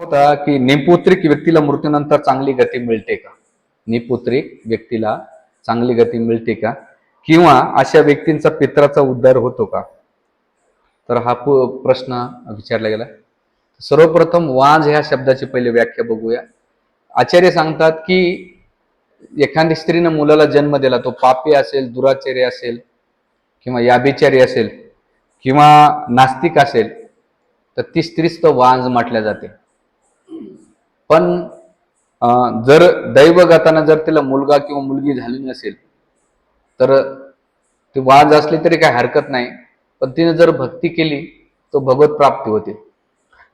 होता की निपुत्रिक व्यक्तीला मृत्यूनंतर चांगली गती मिळते का? निपुत्रिक व्यक्तीला चांगली गती मिळते का? किंवा अशा व्यक्तींचा पित्राचा उद्धार होतो का? तर हा प्रश्न विचारला गेला. सर्वप्रथम वाज ह्या शब्दाची पहिले व्याख्या बघूया. आचार्य सांगतात की एखादी स्त्रीनं मुलाला जन्म दिला तो पापी असेल दुराचारी असेल किंवा याभिचारी असेल किंवा नास्तिक असेल तर ती स्त्रीच तो वाज म्हटल्या जाते. पण जर दैवगतानं जर तिला मुलगा किंवा मुलगी झाली नसेल तर ती वाज असली तरी काही हरकत नाही. पण तिने जर भक्ती केली तर भगवत प्राप्ती होते.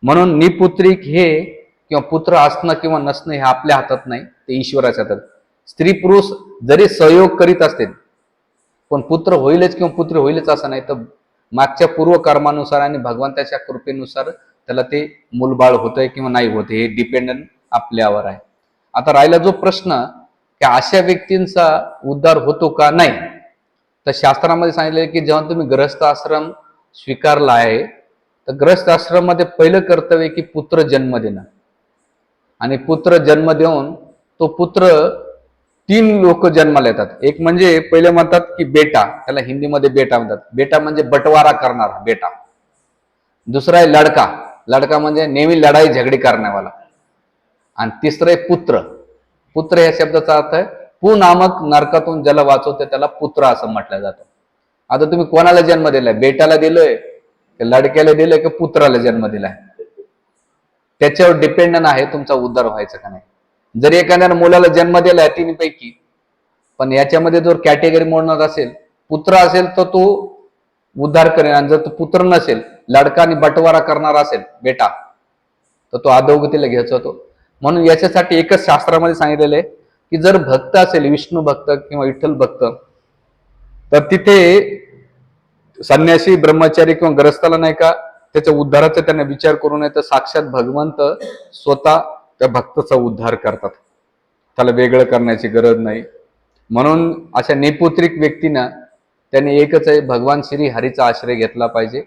म्हणून निपुत्रिक हे किंवा पुत्र असणं किंवा नसणं हे आपल्या हातात नाही ते ईश्वराच्या हातात. स्त्री पुरुष जरी सहयोग करीत असतील पण पुत्र होईलच किंवा पुत्र होईलच असं नाही तर मागच्या पूर्व कर्मानुसार आणि भगवंताच्या कृपेनुसार त्याला ते मूलबाळ होतंय किंवा नाही होते हे डिपेंडंट आपल्यावर आहे. आता राहिला जो प्रश्न की अशा व्यक्तींचा उद्धार होतो का नाही? तर शास्त्रामध्ये सांगितले की जेव्हा तुम्ही ग्रस्त आश्रम स्वीकारला आहे तर ग्रस्त आश्रममध्ये पहिलं कर्तव्य की पुत्र जन्म देणं. आणि पुत्र जन्म देऊन तो पुत्र तीन लोक जन्माला येतात. एक म्हणजे पहिले म्हणतात की बेटा त्याला हिंदीमध्ये बेटा म्हणतात. बेटा म्हणजे बटवारा करणारा बेटा. दुसरा आहे लडका. लडका म्हणजे नेहमी लढाई झगडी करण्यावाला. आणि तिसरं आहे पुत्र. पुत्र या शब्दाचा अर्थ आहे पु नामक नरकातून ज्याला वाचवते त्याला पुत्र असं म्हटलं जातं. आता तुम्ही कोणाला जन्म दिलाय? बेटाला दिलोय की लडक्याला दिलंय की पुत्राला जन्म दिलाय? त्याच्यावर डिपेंडन आहे तुमचा उद्धार व्हायचा का नाही. जर एखाद्यानं मुलाला जन्म दिलाय तिन्हीपैकी पण याच्यामध्ये जर कॅटेगरी मोडणार असेल पुत्र असेल तर तो उद्धार करेल आणि जर तो पुत्र नसेल लडका आणि बटवारा करणारा असेल बेटा तर तो अधोगतीला घ्यायचा होतो. म्हणून याच्यासाठी एकच शास्त्रामध्ये सांगितलेलं आहे की जर भक्त असेल विष्णू भक्त किंवा विठ्ठल भक्त तर तिथे संन्यासी ब्रह्मचारी किंवा ग्रस्ताला नाही का त्याच्या उद्धाराचा त्यांना विचार करू नये तर साक्षात भगवंत स्वतः त्या भक्ताचा उद्धार करतात. त्याला वेगळं करण्याची गरज नाही. म्हणून अशा नेपुत्रिक व्यक्तीनं त्याने एकच आहे भगवान श्री हरीचा आश्रय घेतला पाहिजे.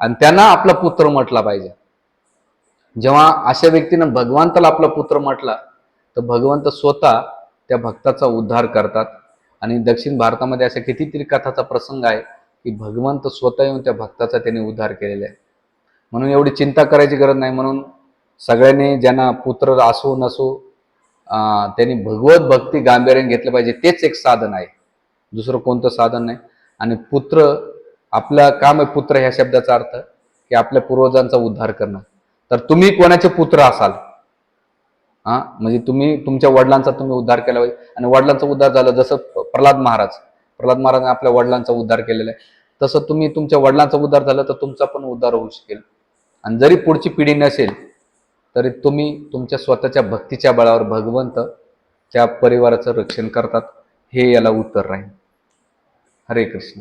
आणि त्यांना आपला पुत्र म्हटला पाहिजे. जेव्हा अशा व्यक्तीनं भगवंताला आपला पुत्र म्हटला तर भगवंत स्वतः त्या भक्ताचा उद्धार करतात. आणि दक्षिण भारतामध्ये अशा कितीतरी कथाचा प्रसंग आहे की भगवंत स्वतः येऊन त्या भक्ताचा त्याने उद्धार केलेला आहे. म्हणून एवढी चिंता करायची गरज नाही. म्हणून सगळ्यांनी ज्यांना पुत्र असो नसो त्यांनी भगवत भक्ती गांभीर्याने घेतलं पाहिजे. तेच एक साधन आहे. दुसरं कोणतं साधन नाही. आणि पुत्र आपलं काम आहे पुत्र ह्या शब्दाचा अर्थ की आपल्या पूर्वजांचा उद्धार करणं. तर तुम्ही कोणाचे पुत्र असाल? हा? म्हणजे तुम्ही तुमच्या वडिलांचा तुम्ही उद्धार केला पाहिजे. आणि वडिलांचा उद्धार झाला जसं प्रल्हाद महाराज. प्रल्हाद महाराजांनी आपल्या वडिलांचा उद्धार केलेला आहे. तसं तुम्ही तुमच्या वडिलांचा उद्धार झाला तर तुमचा पण उद्धार होऊ शकेल. आणि जरी पुढची पिढी नसेल तरी तुम्ही तुमच्या स्वतःच्या भक्तीच्या बळावर भगवंत त्या परिवाराचं रक्षण करतात. हे याला उत्तर राहील. हरे कृष्ण.